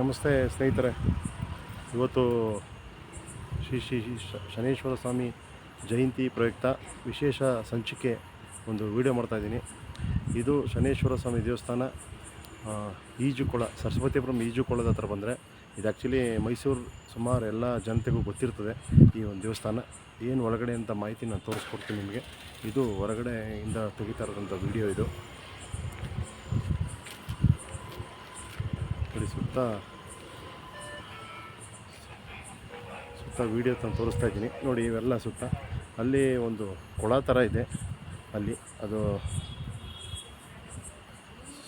ನಮಸ್ತೆ ಸ್ನೇಹಿತರೆ. ಇವತ್ತು ಶ್ರೀ ಶ್ರೀ ಶ್ರೀ ಶನೇಶ್ವರ ಸ್ವಾಮಿ ಜಯಂತಿ ಪ್ರಯುಕ್ತ ವಿಶೇಷ ಸಂಚಿಕೆ ಒಂದು ವಿಡಿಯೋ ಮಾಡ್ತಾಯಿದ್ದೀನಿ ಇದು ಶನೇಶ್ವರ ಸ್ವಾಮಿ ದೇವಸ್ಥಾನ ಈಜುಕೊಳ, ಸರಸ್ವತಿಪುರಂ ಈಜುಕೊಳದ ಹತ್ರ ಬಂದರೆ, ಇದು ಆ್ಯಕ್ಚುಲಿ ಮೈಸೂರು ಸುಮಾರು ಎಲ್ಲ ಜನತೆಗೂ ಗೊತ್ತಿರ್ತದೆ ಈ ಒಂದು ದೇವಸ್ಥಾನ. ಏನು ಒಳಗಡೆ ಅಂತ ಮಾಹಿತಿ ನಾನು ತೋರಿಸ್ಕೊಡ್ತೀನಿ ನಿಮಗೆ. ಇದು ಹೊರಗಡೆಯಿಂದ ತೆಗಿತಾ ಇರೋದಂಥ ವಿಡಿಯೋ ಇದು. ಸುತ್ತ ಸುತ್ತ ವೀಡಿಯೋ ತಂದು ತೋರಿಸ್ತಾ ಇದ್ದೀನಿ. ನೋಡಿ ಇವೆಲ್ಲ ಸುತ್ತ. ಅಲ್ಲಿ ಒಂದು ಕೊಳ ಥರ ಇದೆ. ಅಲ್ಲಿ ಅದು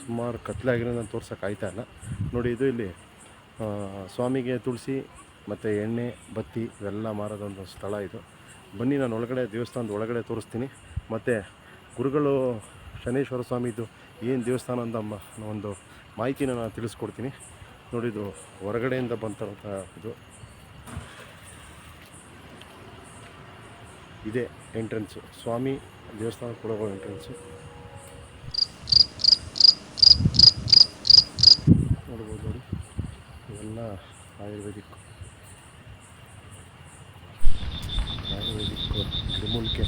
ಸುಮಾರು ಕತ್ಲಾಗಿರೋ ನಾನು ತೋರ್ಸೋಕೆ ಆಯ್ತಾ ಇಲ್ಲ. ನೋಡಿ ಇದು ಇಲ್ಲಿ ಸ್ವಾಮಿಗೆ ತುಳಸಿ, ಮತ್ತು ಎಣ್ಣೆ, ಬತ್ತಿ ಇವೆಲ್ಲ ಮಾರೋದೊಂದು ಸ್ಥಳ ಇದು. ಬನ್ನಿ, ನಾನು ಒಳಗಡೆ ದೇವಸ್ಥಾನದ ಒಳಗಡೆ ತೋರಿಸ್ತೀನಿ. ಮತ್ತು ಗುರುಗಳು ಶನೇಶ್ವರ ಸ್ವಾಮಿದು ಏನು ದೇವಸ್ಥಾನ ಅಂತ ಒಂದು ಮಾಹಿತಿನ ನಾನು ತಿಳಿಸ್ಕೊಡ್ತೀನಿ. ನೋಡಿದು ಹೊರಗಡೆಯಿಂದ ಬಂತಂಥ ಇದು. ಇದೇ ಎಂಟ್ರೆನ್ಸು. ಸ್ವಾಮಿ ದೇವಸ್ಥಾನ ಕೂಡ ಎಂಟ್ರೆನ್ಸು. ನೋಡ್ಬೋದು ನೋಡಿ. ಇವೆಲ್ಲ ಆಯುರ್ವೇದಿಕ್. ಆಯುರ್ವೇದಿಕ್ ಗಿಡಮೂಲಿಕೆ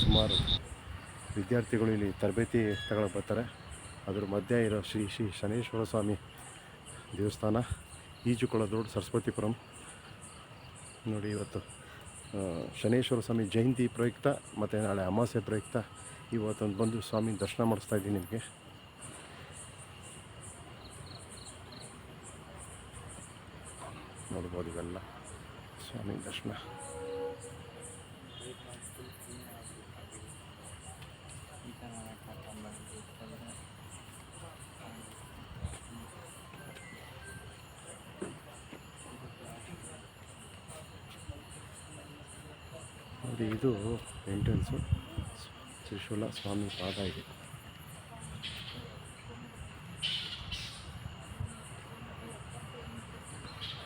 ಸುಮಾರು ವಿದ್ಯಾರ್ಥಿಗಳು ಇಲ್ಲಿ ತರಬೇತಿ ತಗೊಳಕ್ಕೆ ಬರ್ತಾರೆ. ಅದ್ರ ಮಧ್ಯೆ ಇರೋ ಶ್ರೀ ಶ್ರೀ ಶನೇಶ್ವರ ಸ್ವಾಮಿ ದೇವಸ್ಥಾನ ಈಜುಕೊಳದ ರೋಡ್, ಸರಸ್ವತಿಪುರಂ. ನೋಡಿ ಇವತ್ತು. ಶನೇಶ್ವರ ಸ್ವಾಮಿ ಜಯಂತಿ ಪ್ರಯುಕ್ತ ಮತ್ತು ನಾಳೆ ಅಮಾವಾಸ್ಯೆ ಪ್ರಯುಕ್ತ ಇವತ್ತೊಂದು ಬಂದು ಸ್ವಾಮಿ ದರ್ಶನ ಮಾಡಿಸ್ತಾ ಇದ್ದೀನಿ ನಿಮಗೆ. ನೋಡ್ಬೋದು ಇವೆಲ್ಲ. ಸ್ವಾಮಿ ದರ್ಶನ. ನೋಡಿ, ಇದು ಎಂಟ್ರೆನ್ಸು. ತ್ರಿಶೂಲ ಸ್ವಾಮಿ ಪಾದ ಇದೆ.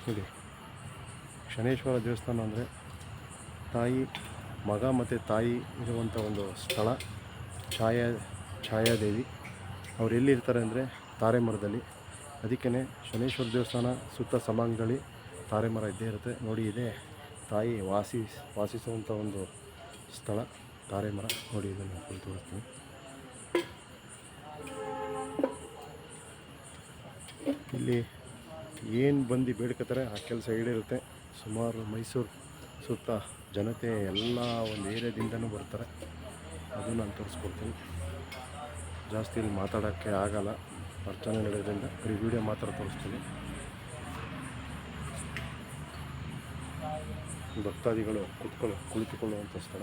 ನೋಡಿ, ಶನೇಶ್ವರ ದೇವಸ್ಥಾನ ಅಂದರೆ ತಾಯಿ, ಮಗ ಮತ್ತು ತಾಯಿ ಇರುವಂಥ ಒಂದು ಸ್ಥಳ, ಛಾಯಾ, ಛಾಯಾದೇವಿ. ಅವ್ರು ಎಲ್ಲಿರ್ತಾರೆ ಅಂದರೆ ತಾರೆ ಮರದಲ್ಲಿ ಅದಕ್ಕೇ ಶನೇಶ್ವರ ದೇವಸ್ಥಾನ ಸುತ್ತ ಸಮಾಂಗದಲ್ಲಿ ತಾರೆ ಮರ ಇದ್ದೇ ಇರುತ್ತೆ. ನೋಡಿ, ಇದೆ ತಾಯಿ ವಾಸಿ ವಾಸಿಸುವಂಥ ಒಂದು ಸ್ಥಳ ತಾರೆ ಮರ ನೋಡಿ ಇದನ್ನು ಕುರಿತು ತೋರಿಸ್ತೀನಿ ಇಲ್ಲಿ ಏನು ಬಂದು ಬೇಡ್ಕೋತಾರೆ ಆ ಕೆಲಸ ಈಡೇರುತ್ತೆ. ಸುಮಾರು ಮೈಸೂರು ಸುತ್ತ ಜನತೆ ಎಲ್ಲ ಒಂದು ಏರಿಯಾದಿಂದನೂ ಬರ್ತಾರೆ. ಅದು ನಾನು ತೋರಿಸ್ಕೊಡ್ತೀನಿ. ಜಾಸ್ತಿ ಇಲ್ಲಿ ಮಾತಾಡೋಕ್ಕೆ ಆಗಲ್ಲ. ಅರ್ಚನೆ ನಡೆಯೋದ್ರಿಂದ ಬರೀ ವಿಡಿಯೋ ಮಾತ್ರ ತೋರಿಸ್ತೀನಿ. ಭಕ್ತಾದಿಗಳು ಕುತ್ಕೊಳ್ಳೋ ಕುಳಿತುಕೊಳ್ಳುವಂಥ ಸ್ಥಳ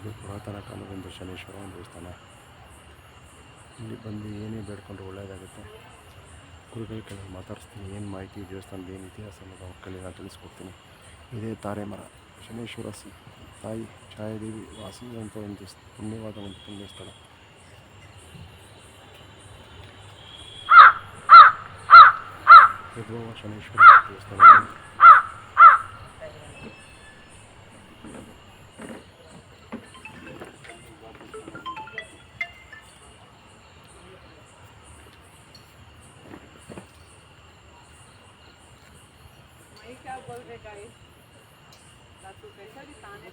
ಇದು ಪುರಾತನ ಕಾಲದಿಂದ ಶನೇಶ್ವರ ದೇವಸ್ಥಾನ. ಇಲ್ಲಿ ಬಂದು ಏನೇ ಬೇಡ್ಕೊಂಡ್ರೆ ಒಳ್ಳೆಯದಾಗುತ್ತೆ ಗುರುಗಳ ಕೆಲವು ಮಾತಾಡಿಸ್ತೀನಿ, ಏನು ಮಾಹಿತಿ ದೇವಸ್ಥಾನದ ಏನು ಇತಿಹಾಸ ಅನ್ನೋದು ಅವ್ರ ನಾನು ತಿಳಿಸ್ಕೊಡ್ತೀನಿ. ಇದೇ ತಾರೆ ಮರ ಶನೇಶ್ವರ ತಾಯಿ ಛಾಯಾದೇವಿ ವಾಸಿಸಿದಂಥ ಒಂದು ಪುಣ್ಯವಾದ ಒಂದು ಪುಣ್ಯ ಸ್ಥಳ ಯದ್ವಾ ಶನೇಶ್ವರ ದೇವಸ್ಥಾನ. क्या बोल रहे गाइस रातू कैसा भी ताने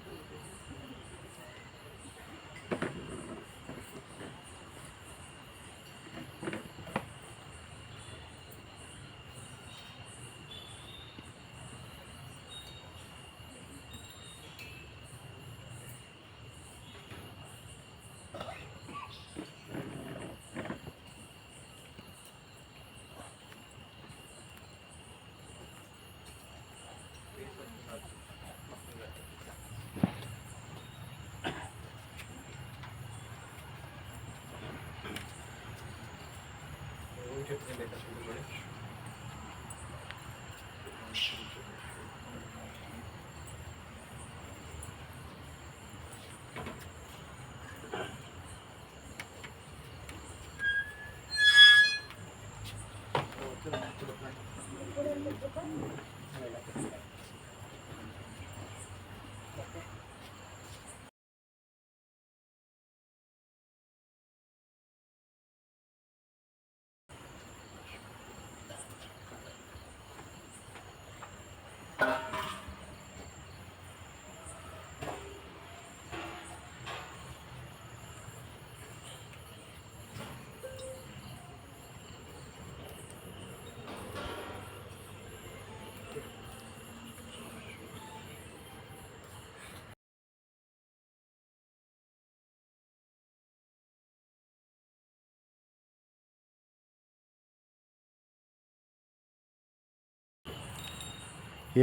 থেকে লেখা শুরু করে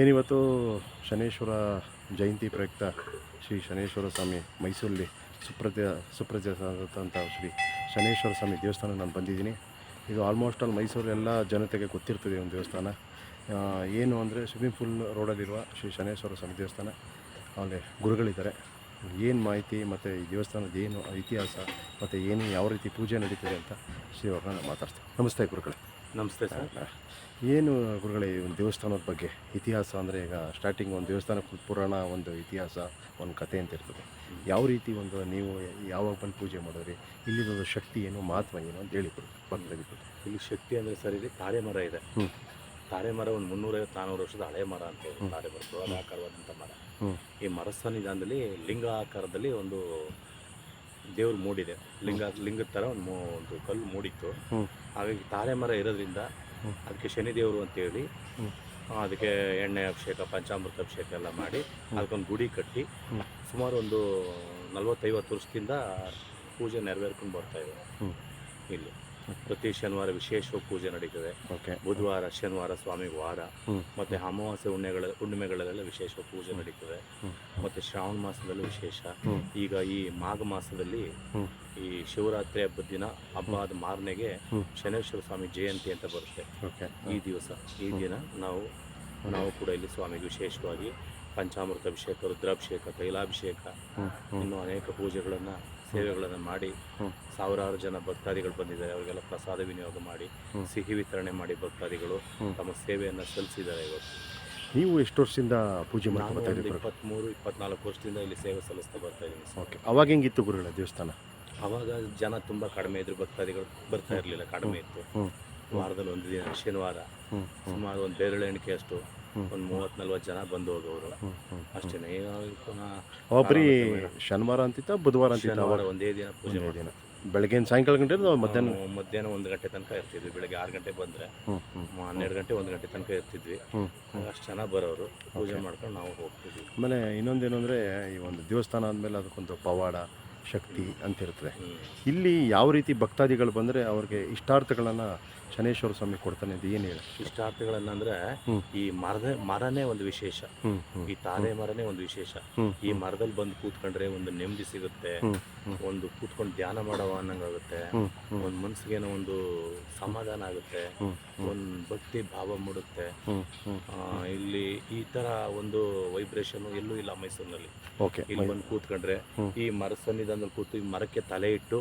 ಏನಿವತ್ತು ಶನೇಶ್ವರ ಜಯಂತಿ ಪ್ರಯುಕ್ತ ಶ್ರೀ ಶನೇಶ್ವರ ಸ್ವಾಮಿ ಮೈಸೂರಲ್ಲಿ ಸುಪ್ರತಿ ಸುಪ್ರಸಿದ್ಧವಾದಂಥ ಶ್ರೀ ಶನೇಶ್ವರ ಸ್ವಾಮಿ ದೇವಸ್ಥಾನ ನಾನು ಬಂದಿದ್ದೀನಿ. ಇದು ಆಲ್ಮೋಸ್ಟ್ ಆಲ್ ಮೈಸೂರು ಎಲ್ಲ ಜನತೆಗೆ ಗೊತ್ತಿರ್ತದೆ ಒಂದು ದೇವಸ್ಥಾನ. ಏನು ಅಂದರೆ ಸ್ವಿಮ್ಮಿಂಗ್ ಪೂಲ್ ರೋಡಲ್ಲಿರುವ ಶ್ರೀ ಶನೇಶ್ವರ ಸ್ವಾಮಿ ದೇವಸ್ಥಾನ. ಅಲ್ಲಿ ಗುರುಗಳಿದ್ದಾರೆ. ಏನು ಮಾಹಿತಿ ಮತ್ತು ಈ ದೇವಸ್ಥಾನದ ಏನು ಇತಿಹಾಸ ಮತ್ತು ಏನು ಯಾವ ರೀತಿ ಪೂಜೆ ನಡೀತದೆ ಅಂತ ಶ್ರೀ ಅವ್ರನ್ನ ಮಾತಾಡ್ತೀನಿ ನಮಸ್ತೆ ಗುರುಗಳೇ. ನಮಸ್ತೆ ಸರ್. ಏನು ಗುರುಗಳೇ ಈ ಒಂದು ದೇವಸ್ಥಾನದ ಬಗ್ಗೆ? ಇತಿಹಾಸ ಅಂದರೆ ಈಗ ಸ್ಟಾರ್ಟಿಂಗ್ ಒಂದು ದೇವಸ್ಥಾನ ಪುರಾಣ ಒಂದು ಇತಿಹಾಸ ಒಂದು ಕಥೆ ಅಂತ ಇರ್ತದೆ. ಯಾವ ರೀತಿ ಒಂದು ನೀವು ಯಾವಾಗ ಬಂದು ಪೂಜೆ ಮಾಡಿದ್ರಿ? ಇಲ್ಲಿರೋದು ಶಕ್ತಿ ಏನು ಮಹತ್ವ ಏನು ಅಂತ ಹೇಳಿ ಕೊಡಿ ಇಲ್ಲಿ ಶಕ್ತಿ ಅಂದರೆ ಸರ್ ಇಲ್ಲಿ ತಾರೆ ಮರ ಇದೆ. ತಾಳೆ ಮರ ಒಂದು ಮುನ್ನೂರೈವತ್ತು ನಾನ್ನೂರು ವರ್ಷದ ಹಳೆ ಮರ ಅಂತ ಹೇಳಿ ತಾರೆ ಮರ ಆಕಾರವಾದಂಥ ಮರ. ಈ ಮರ ಸನ್ನಿಧಾನದಲ್ಲಿ ಲಿಂಗ ಆಕಾರದಲ್ಲಿ ಒಂದು ದೇವ್ರು ಮೂಡಿದೆ. ಲಿಂಗ ಲಿಂಗದ ಥರ ಒಂದು ಒಂದು ಕಲ್ಲು ಮೂಡಿತ್ತು. ಹಾಗಾಗಿ ತಾಳೆ ಮರ ಇರೋದ್ರಿಂದ. ಅದಕ್ಕೆ ಶನಿದೇವರು ಅಂತೇಳಿ ಅದಕ್ಕೆ ಎಣ್ಣೆ ಅಭಿಷೇಕ ಪಂಚಾಮೃತ ಅಭಿಷೇಕ ಎಲ್ಲ ಮಾಡಿ ಅದಕ್ಕೊಂದು ಗುಡಿ ಕಟ್ಟಿ ಸುಮಾರು ಒಂದು ನಲ್ವತ್ತೈವತ್ತು ವರ್ಷದಿಂದ ಪೂಜೆ ನೆರವೇರ್ಕೊಂಡು ಬರ್ತಾ ಇದೆ ಇಲ್ಲಿ. ಪ್ರತಿ ಶನಿವಾರ ವಿಶೇಷ ಪೂಜೆ ನಡೀತದೆ. ಓಕೆ ಬುಧವಾರ ಶನಿವಾರ ಸ್ವಾಮಿಗೆ ವಾರ. ಮತ್ತೆ ಅಮಾವಾಸ್ಯ ಹುಣ್ಣಿಮೆಗಳ ಹುಣ್ಣಿಮೆಗಳಲ್ಲೆಲ್ಲ ವಿಶೇಷ ಪೂಜೆ ನಡೀತದೆ. ಮತ್ತೆ ಶ್ರಾವಣ ಮಾಸದಲ್ಲೂ ವಿಶೇಷ. ಈಗ ಈ ಮಾಘ ಮಾಸದಲ್ಲಿ ಈ ಶಿವರಾತ್ರಿ ಹಬ್ಬದ ದಿನ ಹಬ್ಬದ ಮಾರನೆಗೆ ಶನೇಶ್ವರ ಸ್ವಾಮಿ ಜಯಂತಿ ಅಂತ ಬರುತ್ತೆ. ಓಕೆ ಈ ದಿವಸ ಈ ದಿನ ನಾವು ನಾವು ಕೂಡ ಇಲ್ಲಿ ಸ್ವಾಮಿಗೆ ವಿಶೇಷವಾಗಿ ಪಂಚಾಮೃತ ಅಭಿಷೇಕ ರುದ್ರಾಭಿಷೇಕ ತೈಲಾಭಿಷೇಕ ಇನ್ನೂ ಅನೇಕ ಪೂಜೆಗಳನ್ನು ಸೇವೆಗಳನ್ನು ಮಾಡಿ ಸಾವಿರಾರು ಜನ ಭಕ್ತಾದಿಗಳು ಬಂದಿದ್ದಾರೆ. ಅವರಿಗೆಲ್ಲ ಪ್ರಸಾದ ವಿನಿಯೋಗ ಮಾಡಿ ಸಿಹಿ ವಿತರಣೆ ಮಾಡಿ ಭಕ್ತಾದಿಗಳು ತಮ್ಮ ಸೇವೆಯನ್ನು ಸಲ್ಲಿಸಿದ್ದಾರೆ ಇವತ್ತು. ನೀವು ಎಷ್ಟು ವರ್ಷದಿಂದ ಪೂಜೆ ಮಾಡ್ತಾ ಇಪ್ಪತ್ತ್ಮೂರು ಇಪ್ಪತ್ನಾಲ್ಕು ವರ್ಷದಿಂದ ಇಲ್ಲಿ ಸೇವೆ ಸಲ್ಲಿಸ್ತಾ ಬರ್ತಾ ಇದ್ದೀನಿ. ಓಕೆ ಅವಾಗ ಹೆಂಗಿತ್ತು ಗುರುಗಳ ದೇವಸ್ಥಾನ? ಅವಾಗ ಜನ ತುಂಬ ಕಡಿಮೆ ಇದ್ರು ಭಕ್ತಾದಿಗಳು ಬರ್ತಾ ಇರಲಿಲ್ಲ ಕಡಿಮೆ ಇತ್ತು. ವಾರದಲ್ಲಿ ಒಂದು ದಿನ ಶನಿವಾರ. ಸುಮಾರು ಒಂದು ಅಷ್ಟು. ಒಂದು ಮೂವತ್ತು ನಲ್ವತ್ತು ಜನ ಬಂದು ಹೋಗೋರು ಅಷ್ಟೇ ಪುನಃ ಬರೀ ಶನಿವಾರ ಅಂತಿತ್ತ ಬುಧವಾರ ಅಂತಿತ್ತ ಶನಿವಾರ ಒಂದೇ ದಿನ ಪೂಜೆ ಒಂದೇ ಮಾಡ್ತೀವಿ ದಿನ. ಬೆಳಗ್ಗೆ ಸಾಯಂಕಾಲ ಗಂಟೆ ಇರೋದು ಮಧ್ಯಾಹ್ನ? ಮಧ್ಯಾಹ್ನ ಒಂದು ಗಂಟೆ ತನಕ ಇರ್ತಿದ್ವಿ. ಬೆಳಗ್ಗೆ ಆರು ಗಂಟೆ ಬಂದರೆ ಹನ್ನೆರಡು ಗಂಟೆ ಒಂದು ಗಂಟೆ ತನಕ ಇರ್ತಿದ್ವಿ. ಅಷ್ಟು ಜನ ಬರೋರು. ಪೂಜೆ ಮಾಡ್ಕೊಂಡು ನಾವು ಹೋಗ್ತಿದ್ವಿ. ಆಮೇಲೆ ಇನ್ನೊಂದೇನು ಅಂದರೆ ಈ ಒಂದು ದೇವಸ್ಥಾನ ಅಂದಮೇಲೆ ಅದಕ್ಕೊಂದು ಪವಾಡ ಶಕ್ತಿ ಅಂತ ಇರ್ತದೆ ಇಲ್ಲಿ ಯಾವ ರೀತಿ ಭಕ್ತಾದಿಗಳು ಬಂದರೆ ಅವ್ರಿಗೆ ಇಷ್ಟಾರ್ಥಗಳನ್ನು ಶನೇಶ್ವರ ಸ್ವಾಮಿ ಕೊಡ್ತಾನೆ ಅಂತ ಏನು ಹೇಳಿ? ಇಷ್ಟಾರ್ಥಗಳನ್ನ ಅಂದ್ರೆ ಈ ಮರದ ಮರನೇ ಒಂದು ವಿಶೇಷ. ಈ ತಾರೆ ಮರನೇ ಒಂದು ವಿಶೇಷ. ಈ ಮರದಲ್ಲಿ ಬಂದು ಕೂತ್ಕೊಂಡ್ರೆ ಒಂದು ನೆಮ್ಮದಿ ಸಿಗುತ್ತೆ. ಒಂದು ಕೂತ್ಕೊಂಡು ಧ್ಯಾನ ಮಾಡವ ಅನ್ನಂಗಾಗುತ್ತೆ. ಒಂದ್ ಮನ್ಸಿಗೇನೋ ಒಂದು ಸಮಾಧಾನ ಆಗುತ್ತೆ. ಒಂದು ಭಕ್ತಿ ಭಾವ ಮೂಡುತ್ತೆ. ಇಲ್ಲಿ ಈ ತರ ಒಂದು ವೈಬ್ರೇಷನ್ ಎಲ್ಲೂ ಇಲ್ಲ ಮೈಸೂರಿನಲ್ಲಿ. ಇಲ್ಲಿ ಬಂದು ಕೂತ್ಕೊಂಡ್ರೆ ಈ ಮರ ಸನ್ನಿಧಾನದಲ್ಲಿ ಕೂತು ಈ ಮರಕ್ಕೆ ತಲೆ ಇಟ್ಟು.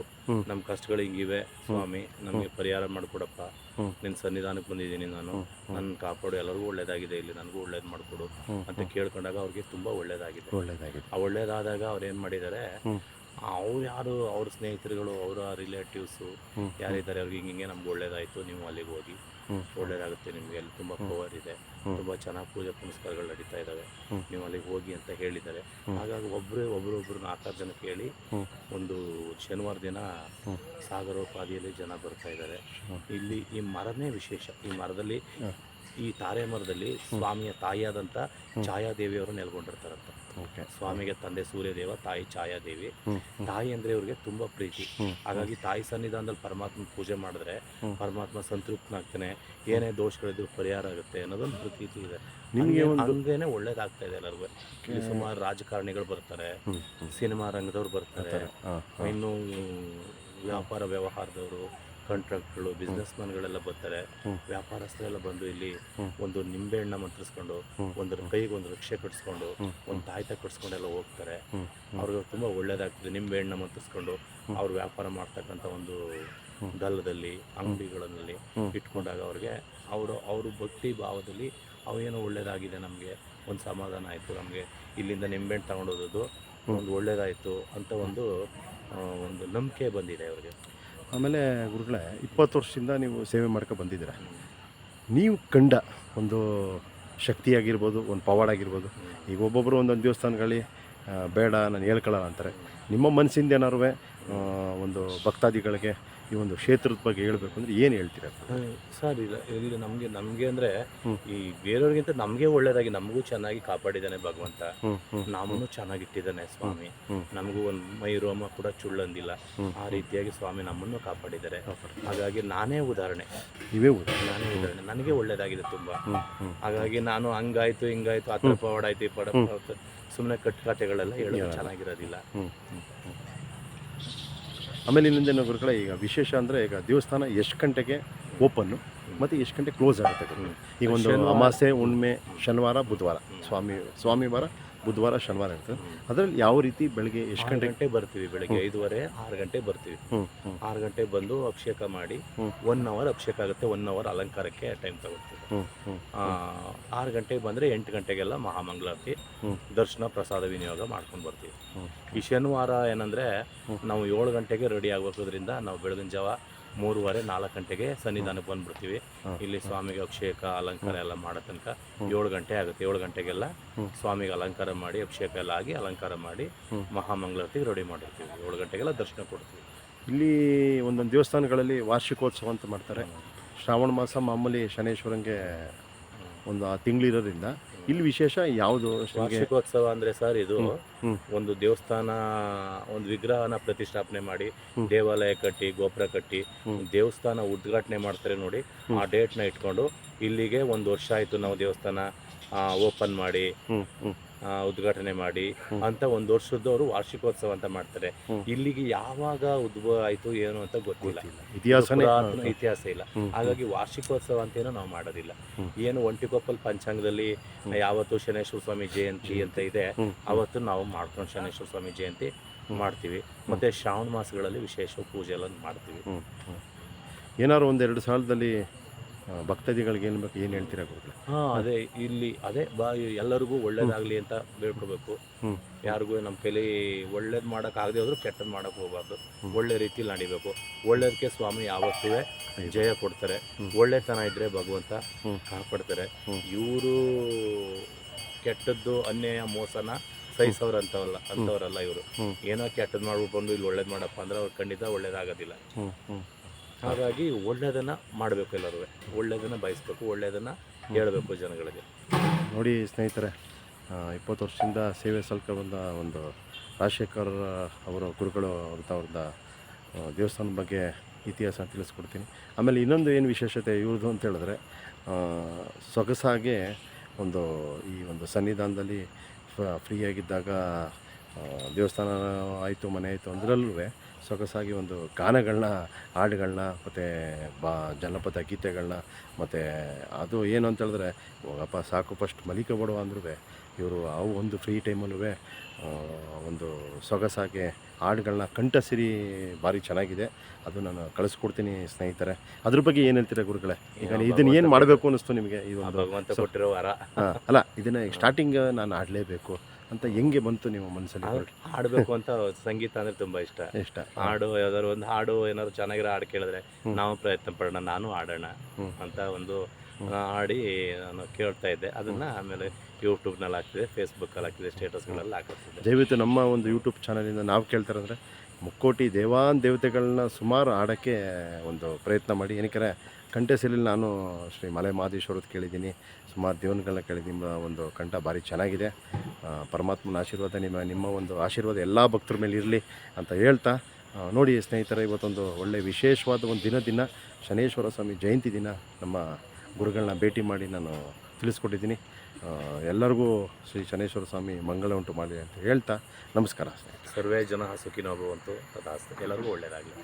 ನಮ್ಮ ಕಷ್ಟಗಳು ಹಿಂಗಿವೆ ಸ್ವಾಮಿ. ನಮಗೆ ಪರಿಹಾರ ಮಾಡಿಕೊಡಪ್ಪ. ನಿನ್ನ ಸನ್ನಿಧಾನಕ್ಕೆ ಬಂದಿದ್ದೀನಿ ನಾನು. ನನ್ನ ಕಾಪಾಡು. ಎಲ್ಲರಿಗೂ ಒಳ್ಳೇದಾಗಿದೆ ಇಲ್ಲಿ. ನನಗೂ ಒಳ್ಳೇದು ಮಾಡಿಕೊಡು ಅಂತ ಕೇಳ್ಕೊಂಡಾಗ ಅವ್ರಿಗೆ ತುಂಬಾ ಒಳ್ಳೇದಾಗಿದೆ. ಒಳ್ಳೇದಾಗಿದೆ. ಆ ಒಳ್ಳೇದಾದಾಗ ಅವ್ರು ಏನು ಮಾಡಿದ್ದಾರೆ. ಅವ್ರು ಯಾರು ಅವ್ರ ಸ್ನೇಹಿತರುಗಳು ಅವರ ರಿಲೇಟಿವ್ಸು. ಯಾರಿದ್ದಾರೆ ಅವ್ರಿಗೆ ಹಿಂಗೆ ಹಿಂಗೆ ನಮ್ಗೆ ಒಳ್ಳೇದಾಯಿತು ನೀವು ಅಲ್ಲಿಗೆ ಹೋಗಿ. ಒಳ್ಳೇದಾಗುತ್ತೆ ನಿಮಗೆ. ಅಲ್ಲಿ ತುಂಬ ಪವರ್ ಇದೆ. ತುಂಬ ಚೆನ್ನಾಗಿ ಪೂಜೆ ಪುನಸ್ಕಾರಗಳು ನಡೀತಾ ಇದ್ದಾವೆ ನೀವು ಅಲ್ಲಿಗೆ ಹೋಗಿ ಅಂತ ಹೇಳಿದ್ದಾರೆ. ಹಾಗಾಗಿ ಒಬ್ಬರೇ ಒಬ್ಬರೊಬ್ಬರು ನಾಲ್ಕಾರು ಜನ ಕೇಳಿ ಒಂದು ಶನಿವಾರ ದಿನ. ಸಾಗರೋಪಾದಿಯಲ್ಲಿ ಜನ ಬರ್ತಾ ಇದ್ದಾರೆ. ಇಲ್ಲಿ ಈ ಮರನೇ ವಿಶೇಷ. ಈ ಮರದಲ್ಲಿ ಈ ತಾರೆ ಮರದಲ್ಲಿ ಸ್ವಾಮಿಯ ತಾಯಿಯಾದಂಥ ಛಾಯಾದೇವಿಯವರು ನೆಲೆಗೊಂಡಿರ್ತಾರಂತ. ಓಕೆ. ಸ್ವಾಮಿಗೆ ತಂದೆ ಸೂರ್ಯದೇವ ತಾಯಿ ಛಾಯಾದೇವಿ. ದೇವಿ ತಾಯಿ ಅಂದ್ರೆ ಇವ್ರಿಗೆ ತುಂಬಾ ಪ್ರೀತಿ. ಹಾಗಾಗಿ ತಾಯಿ ಸನ್ನಿಧಾನದಲ್ಲಿ ಪರಮಾತ್ಮ ಪೂಜೆ ಮಾಡಿದ್ರೆ. ಪರಮಾತ್ಮ ಸಂತೃಪ್ತನಾಗ್ತಾನೆ. ಏನೇ ದೋಷಗಳಿದ್ರು ಪರಿಹಾರ ಆಗುತ್ತೆ ಅನ್ನೋದೊಂದು ಪ್ರತೀತಿ ಇದೆ. ನಿಮಗೆ ಹಂಗೇನೆ ಒಳ್ಳೇದಾಗ್ತಾ ಇದೆ ಎಲ್ಲರಿಗೂ. ಇಲ್ಲಿ ಸುಮಾರು ರಾಜಕಾರಣಿಗಳು ಬರ್ತಾರೆ. ಸಿನಿಮಾ ರಂಗದವ್ರು ಬರ್ತಾರೆ. ಇನ್ನು ವ್ಯಾಪಾರ ವ್ಯವಹಾರದವರು ಕಾಂಟ್ರಾಕ್ಟ್ಗಳು ಬಿಸ್ನೆಸ್ ಮ್ಯಾನ್ಗಳೆಲ್ಲ ಬರ್ತಾರೆ. ವ್ಯಾಪಾರಸ್ಥರೆಲ್ಲ ಬಂದು ಇಲ್ಲಿ ಒಂದು ಒಂದು ನಿಂಬೆಹಣ್ಣ ಮಂತ್ರಿಸ್ಕೊಂಡು. ಒಂದು ಕೈಗೆ ಒಂದು ರಕ್ಷೆ ಕಟ್ಸ್ಕೊಂಡು. ಒಂದು ತಾಯ್ತ ಕಟ್ಸ್ಕೊಂಡೆಲ್ಲ ಹೋಗ್ತಾರೆ. ಹ್ಮ್. ಅವ್ರಿಗೆ ತುಂಬ ಒಳ್ಳೇದಾಗ್ತದೆ ನಿಂಬೆಹಣ್ಣ ಮಂತ್ರಿಸ್ಕೊಂಡು ಅವ್ರು ವ್ಯಾಪಾರ ಮಾಡ್ತಕ್ಕಂಥ ಒಂದು ದಲ್ಲದಲ್ಲಿ ಗಲ್ಲದಲ್ಲಿ ಅಂಗಡಿಗಳಲ್ಲಿ ಇಟ್ಕೊಂಡಾಗ ಅವ್ರಿಗೆ ಅವರು ಅವರು ಭಕ್ತಿ ಭಾವದಲ್ಲಿ ಅವೇನೋ ಒಳ್ಳೇದಾಗಿದೆ ನಮಗೆ ಒಂದು ಸಮಾಧಾನ ಆಯಿತು ನಮಗೆ ಇಲ್ಲಿಂದ ನಿಂಬೆಹಣ್ಣು ತಗೊಂಡೋದದ್ದು ಒಂದು ಒಳ್ಳೇದಾಯಿತು ಅಂತ ಒಂದು ಒಂದು ನಂಬಿಕೆ ಬಂದಿದೆ ಅವ್ರಿಗೆ. ಆಮೇಲೆ ಗುರುಗಳೇ, ಇಪ್ಪತ್ತು ವರ್ಷದಿಂದ ನೀವು ಸೇವೆ ಮಾಡ್ಕೊ ಬಂದಿದ್ದೀರ? ನೀವು ಕಂಡ ಒಂದು ಶಕ್ತಿಯಾಗಿರ್ಬೋದು, ಒಂದು ಪವಾಡ್ ಆಗಿರ್ಬೋದು ಈಗ ಒಬ್ಬೊಬ್ಬರು ಒಂದೊಂದು ದೇವಸ್ಥಾನಗಳಲ್ಲಿ ಬೇಡ, ನಾನು ಹೇಳ್ಕೊಳ್ಳೋಣ ಅಂತಾರೆ. ನಿಮ್ಮ ಮನಸ್ಸಿಂದ ಏನಾರು ಒಂದು ಭಕ್ತಾದಿಗಳಿಗೆ ಈ ಒಂದು ಕ್ಷೇತ್ರದ ಬಗ್ಗೆ ಹೇಳಬೇಕು ಅಂದ್ರೆ ಏನು ಹೇಳ್ತೀರಾ ಸರ್ ಇಲ್ಲ ಇಲ್ಲಿ ನಮಗೆ ನಮಗೆ ಅಂದರೆ. ಈ ಬೇರೆಯವ್ರಿಗಿಂತ ನಮಗೆ ಒಳ್ಳೇದಾಗಿ ನಮಗೂ ಚೆನ್ನಾಗಿ ಕಾಪಾಡಿದ್ದಾನೆ ಭಗವಂತ. ನಮ್ಮನ್ನು ಚೆನ್ನಾಗಿಟ್ಟಿದ್ದಾನೆ ಸ್ವಾಮಿ. ನಮಗೂ ಒಂದು ಮೈ ರೋಮ ಕೂಡ ಚುಳ್ಳಂದಿಲ್ಲ. ಆ ರೀತಿಯಾಗಿ ಸ್ವಾಮಿ ನಮ್ಮನ್ನು ಕಾಪಾಡಿದ್ದಾರೆ. ಹಾಗಾಗಿ ನಾನೇ ಉದಾಹರಣೆ. ಇವೇ ನಾನೇ ಉದಾಹರಣೆ. ನನಗೆ ಒಳ್ಳೇದಾಗಿದೆ ತುಂಬಾ. ಹಾಗಾಗಿ ನಾನು ಹಂಗಾಯ್ತು ಹಿಂಗಾಯ್ತು ಆ ಥರ ಪವಾಡ ಆಯ್ತು ಈ ಪಡ ಸುಮ್ಮನೆ ಕಟ್ಟುಕತೆಗಳೆಲ್ಲ ಹೇಳೋದು ಚೆನ್ನಾಗಿರೋದಿಲ್ಲ. ಆಮೇಲೆ ಇಲ್ಲಿಂದ ಗುರುಗಳೇ ಈಗ ವಿಶೇಷ ಅಂದರೆ ಈಗ ದೇವಸ್ಥಾನ ಎಷ್ಟು ಗಂಟೆಗೆ ಓಪನ್ನು ಮತ್ತು ಎಷ್ಟು ಗಂಟೆ ಕ್ಲೋಸ್ ಆಗುತ್ತೆ ಈಗ ಒಂದು ಅಮಾಸೆ ಹುಣ್ಣಿಮೆ ಶನಿವಾರ ಬುಧವಾರ. ಸ್ವಾಮಿ ಸ್ವಾಮಿ ವಾರ ಬುಧವಾರ ಶನಿವಾರ ಇರ್ತದೆ ಅದರಲ್ಲಿ ಯಾವ ರೀತಿ ಬೆಳಗ್ಗೆ ಎಷ್ಟು ಗಂಟೆ ಗಂಟೆ ಬರ್ತೀವಿ ಬೆಳಗ್ಗೆ ಐದುವರೆ ಆರು ಗಂಟೆ ಬರ್ತೀವಿ. ಆರು ಗಂಟೆ ಬಂದು ಅಭಿಷೇಕ ಮಾಡಿ. ಒನ್ ಅವರ್ ಅಭಿಷೇಕ ಆಗುತ್ತೆ ಒನ್ ಅವರ್ ಅಲಂಕಾರಕ್ಕೆ ಟೈಮ್ ತಗೊಳ್ತೀವಿ. ಆರು ಗಂಟೆಗೆ ಬಂದರೆ ಎಂಟು ಗಂಟೆಗೆಲ್ಲ ಮಹಾಮಂಗಳಾರತಿ ದರ್ಶನ ಪ್ರಸಾದ ವಿನಿಯೋಗ ಮಾಡ್ಕೊಂಡು ಬರ್ತೀವಿ. ಈ ಶನಿವಾರ ಏನಂದರೆ ನಾವು ಏಳು ಗಂಟೆಗೆ ರೆಡಿ ಆಗಬೇಕೋದ್ರಿಂದ ನಾವು ಬೆಳಗಿನ ಜಾವ ಮೂರುವರೆ ನಾಲ್ಕು ಗಂಟೆಗೆ ಸನ್ನಿಧಾನಕ್ಕೆ ಬಂದ್ಬಿಡ್ತೀವಿ. ಇಲ್ಲಿ ಸ್ವಾಮಿಗೆ ಅಭಿಷೇಕ ಅಲಂಕಾರ ಎಲ್ಲ ಮಾಡೋ ತನಕ ಏಳು ಗಂಟೆ ಆಗುತ್ತೆ. ಏಳು ಗಂಟೆಗೆಲ್ಲ. ಸ್ವಾಮಿಗೆ ಅಲಂಕಾರ ಮಾಡಿ ಅಭಿಷೇಕ ಎಲ್ಲ ಆಗಿ ಅಲಂಕಾರ ಮಾಡಿ ಹ್ಮ್. ಮಹಾಮಂಗಳಾರತಿಗೆ ರೆಡಿ ಮಾಡಿರ್ತೀವಿ. ಏಳು ಗಂಟೆಗೆಲ್ಲ ದರ್ಶನ ಕೊಡ್ತೀವಿ. ಇಲ್ಲಿ ಒಂದೊಂದು ದೇವಸ್ಥಾನಗಳಲ್ಲಿ ವಾರ್ಷಿಕೋತ್ಸವ ಅಂತ ಮಾಡ್ತಾರೆ. ಶ್ರಾವಣ ಮಾಸ ಮಾಮೂಲಿ ಶನೇಶ್ವರಂಗೆ ಒಂದು ಆ ತಿಂಗಳಿರೋದ್ರಿಂದ ಇಲ್ಲಿ ವಿಶೇಷ ಯಾವುದು ವಾರ್ಷಿಕೋತ್ಸವ ಅಂದ್ರೆ ಸರ್ ಇದು ಒಂದು ದೇವಸ್ಥಾನ ಒಂದು ವಿಗ್ರಹನ ಪ್ರತಿಷ್ಠಾಪನೆ ಮಾಡಿ ದೇವಾಲಯ ಕಟ್ಟಿ ಗೋಪುರ ಕಟ್ಟಿ ದೇವಸ್ಥಾನ ಉದ್ಘಾಟನೆ ಮಾಡ್ತಾರೆ ನೋಡಿ. ಆ ಡೇಟ್ನ ಇಟ್ಕೊಂಡು ಇಲ್ಲಿಗೆ ಒಂದು ವರ್ಷ ಆಯ್ತು ನಾವು ದೇವಸ್ಥಾನ ಓಪನ್ ಮಾಡಿ. ಉದ್ಘಾಟನೆ ಮಾಡಿ. ಅಂತ ಒಂದು ವರ್ಷದವರು ವಾರ್ಷಿಕೋತ್ಸವ ಅಂತ ಮಾಡ್ತಾರೆ. ಇಲ್ಲಿಗೆ ಯಾವಾಗ ಉದ್ಭವ ಆಯ್ತು ಏನು ಅಂತ ಗೊತ್ತಿಲ್ಲ. ಇತಿಹಾಸನೇ ಇತಿಹಾಸ ಇಲ್ಲ. ಹಾಗಾಗಿ ವಾರ್ಷಿಕೋತ್ಸವ ಅಂತೇನೋ ನಾವು ಮಾಡೋದಿಲ್ಲ. ಏನು ಒಂಟಿಕೊಪ್ಪಲ್ ಪಂಚಾಂಗದಲ್ಲಿ ಯಾವತ್ತು ಶನೇಶ್ವರ ಸ್ವಾಮಿ ಜಯಂತಿ ಅಂತ ಇದೆ. ಅವತ್ತು ನಾವು ಮಾಡ್ಕೊಂಡು ಶನೇಶ್ವರ ಸ್ವಾಮಿ ಜಯಂತಿ ಮಾಡ್ತೀವಿ. ಮತ್ತೆ ಶ್ರಾವಣ ಮಾಸಗಳಲ್ಲಿ ವಿಶೇಷ ಪೂಜೆ ಎಲ್ಲ ಮಾಡ್ತೀವಿ ಏನಾದ್ರು ಒಂದೆರಡು ಸಾಲದಲ್ಲಿ ಭಕ್ತಾದಿಗಳಿಗೆ ಏನು ಬೇಕು ಏನು ಹೇಳ್ತೀರಾ ಗುರುಗಳೇ? ಹಾಂ ಅದೇ ಇಲ್ಲಿ ಅದೇ ಬಾ ಎಲ್ಲರಿಗೂ ಒಳ್ಳೇದಾಗಲಿ ಅಂತ ಬೇಡ್ಕೋಬೇಕು ಯಾರಿಗೂ ನಮ್ಮ ಕೈಲಿ ಒಳ್ಳೇದು ಮಾಡೋಕ್ಕಾಗದೆ ಹೋದ್ರೂ ಕೆಟ್ಟದ್ದು ಮಾಡೋಕೆ ಹೋಗಬಾರ್ದು. ಒಳ್ಳೆ ರೀತಿಲಿ ನಡಿಬೇಕು. ಒಳ್ಳೇದಕ್ಕೆ ಸ್ವಾಮಿ ಯಾವತ್ತೂ ಜಯ ಕೊಡ್ತಾರೆ. ಒಳ್ಳೆತನ ಇದ್ರೆ ಭಗವಂತ. ಕಾಪಾಡ್ತಾರೆ. ಇವರು ಕೆಟ್ಟದ್ದು ಅನ್ಯಾಯ ಮೋಸನ ಸಹಿಸೋರು ಅಂತವಲ್ಲ ಅಂತವರಲ್ಲ ಇವರು. ಏನೋ ಕೆಟ್ಟದ್ದು ಮಾಡ್ಬಿಟ್ಟು ಬಂದು ಇಲ್ಲಿ ಒಳ್ಳೇದು ಮಾಡಪ್ಪ ಅಂದ್ರೆ ಅವ್ರು ಖಂಡಿತ ಒಳ್ಳೇದಾಗೋದಿಲ್ಲ. ಹಾಗಾಗಿ ಒಳ್ಳೆಯದನ್ನು ಮಾಡಬೇಕು ಎಲ್ಲರೂ. ಒಳ್ಳೆಯದನ್ನು ಬಯಸ್ಬೇಕು ಒಳ್ಳೆಯದನ್ನು ಹೇಳಬೇಕು ಜನಗಳಿಗೆ. ನೋಡಿ ಸ್ನೇಹಿತರೆ ಇಪ್ಪತ್ತು ವರ್ಷದಿಂದ ಸೇವೆ ಸಲ್ಕ ಬಂದ ಒಂದು ರಾಜಶೇಖರ್ ಅವರ, ಗುರುಗಳು ಅಂತ ಅವ್ರದ್ದು ದೇವಸ್ಥಾನದ ಬಗ್ಗೆ ಇತಿಹಾಸ ತಿಳಿಸ್ಕೊಡ್ತೀನಿ. ಆಮೇಲೆ ಇನ್ನೊಂದು ಏನು ವಿಶೇಷತೆ ಇವ್ರದ್ದು ಅಂತ ಹೇಳಿದ್ರೆ ಸೊಗಸಾಗೆ ಒಂದು ಈ ಒಂದು ಸನ್ನಿಧಾನದಲ್ಲಿ ಫ್ರೀಯಾಗಿದ್ದಾಗ ದೇವಸ್ಥಾನ ಆಯಿತು, ಮನೆ ಆಯಿತು ಅದರಲ್ಲೂ ಸೊಗಸಾಗಿ ಒಂದು ಗಾನಗಳನ್ನ ಹಾಡುಗಳನ್ನ ಮತ್ತು ಬಾ ಜನಪದ ಗೀತೆಗಳನ್ನ ಮತ್ತು ಅದು ಏನು ಅಂತ ಹೇಳಿದ್ರೆ ಹೋಗಪ್ಪ ಸಾಕು ಫಸ್ಟ್ ಬಡವ ಅಂದ್ರೂ ಇವರು ಅವು ಒಂದು ಫ್ರೀ ಟೈಮಲ್ಲೂ ಒಂದು ಸೊಗಸಾಗಿ ಹಾಡುಗಳನ್ನ ಕಂಠಸಿರಿ ಭಾರಿ ಚೆನ್ನಾಗಿದೆ ಅದು ನಾನು ಕಳಿಸ್ಕೊಡ್ತೀನಿ ಸ್ನೇಹಿತರೆ. ಅದ್ರ ಬಗ್ಗೆ ಏನು ಹೇಳ್ತೀರಾ ಗುರುಗಳೇ? ಈಗ ಇದನ್ನು ಏನು ಮಾಡಬೇಕು ಅನ್ನಿಸ್ತು ನಿಮಗೆ ಇದು ಭಗವಂತ ಕೊಟ್ಟಿರೋ ವರ. ಅಲ್ಲ ಇದನ್ನು ಸ್ಟಾರ್ಟಿಂಗ್ ನಾನು ಆಡಲೇಬೇಕು ಅಂತ ಹೆಂಗೆ ಬಂತು ನಿಮ್ಮ ಮನಸ್ಸಲ್ಲಿ ಹಾಡ್ಬೇಕು ಅಂತ ಸಂಗೀತ ಅಂದ್ರೆ ತುಂಬಾ ಇಷ್ಟ. ಇಷ್ಟ. ಹಾಡು ಯಾವ್ದಾದ್ರು ಒಂದು ಹಾಡು ಏನಾದ್ರು ಚೆನ್ನಾಗಿರೋ ಹಾಡು ಕೇಳಿದ್ರೆ. ನಾವು ಪ್ರಯತ್ನ ಪಡೋಣ ನಾನು ಹಾಡೋಣ ಅಂತ ಒಂದು ಹಾಡಿ ನಾನು ಕೇಳ್ತಾ ಇದ್ದೆ. ಅದನ್ನ ಆಮೇಲೆ ಯೂಟ್ಯೂಬ್ನಲ್ಲಿ ಹಾಕ್ತಿದ್ದೆ ಫೇಸ್ಬುಕ್ಕಲ್ಲಿ ಹಾಕ್ತಿದೆ ಸ್ಟೇಟಸ್ಗಳಲ್ಲಿ ಹಾಕಿದೆ ದಯವಿಟ್ಟು ನಮ್ಮ ಒಂದು ಯೂಟ್ಯೂಬ್ ಚಾನಲಿಂದ ನಾವು ಕೇಳ್ತಾರಂದ್ರೆ ಮುಕ್ಕೋಟಿ ದೇವಾನ್ ದೇವತೆಗಳನ್ನ ಸುಮಾರು ಆಡೋಕ್ಕೆ ಒಂದು ಪ್ರಯತ್ನ ಮಾಡಿ. ಏನಕ್ಕೆ ಕಂಠೆಸಲಿ ನಾನು ಶ್ರೀ ಮಲೆ ಮಹದೇಶ್ವರದ್ದು ಕೇಳಿದ್ದೀನಿ. ಸುಮಾರು ದೇವನಗಳನ್ನ ಕೇಳಿದ್ದೀನಿ ಒಂದು ಕಂಠ ಭಾರಿ ಚೆನ್ನಾಗಿದೆ. ಪರಮಾತ್ಮನ ಆಶೀರ್ವಾದ, ನಿಮ್ಮ ನಿಮ್ಮ ಒಂದು ಆಶೀರ್ವಾದ ಎಲ್ಲ ಭಕ್ತರ ಮೇಲೆ ಇರಲಿ ಅಂತ ಹೇಳ್ತಾ ನೋಡಿ ಸ್ನೇಹಿತರೆ, ಇವತ್ತೊಂದು ಒಳ್ಳೆ ವಿಶೇಷವಾದ ಒಂದು ದಿನ ದಿನ, ಶನೇಶ್ವರ ಸ್ವಾಮಿ ಜಯಂತಿ ದಿನ ನಮ್ಮ ಗುರುಗಳನ್ನ ಭೇಟಿ ಮಾಡಿ ನಾನು ತಿಳಿಸ್ಕೊಟ್ಟಿದ್ದೀನಿ. ಎಲ್ಲರಿಗೂ ಶ್ರೀ ಶನೇಶ್ವರ ಸ್ವಾಮಿ ಮಂಗಳ ಉಂಟು ಮಾಡಿ ಅಂತ ಹೇಳ್ತಾ ನಮಸ್ಕಾರ ಸರ್ವೇ ಜನ ಸುಖಿನೋ ಭವಂತು ಎಲ್ಲರಿಗೂ ಒಳ್ಳೆಯದಾಗಲಿ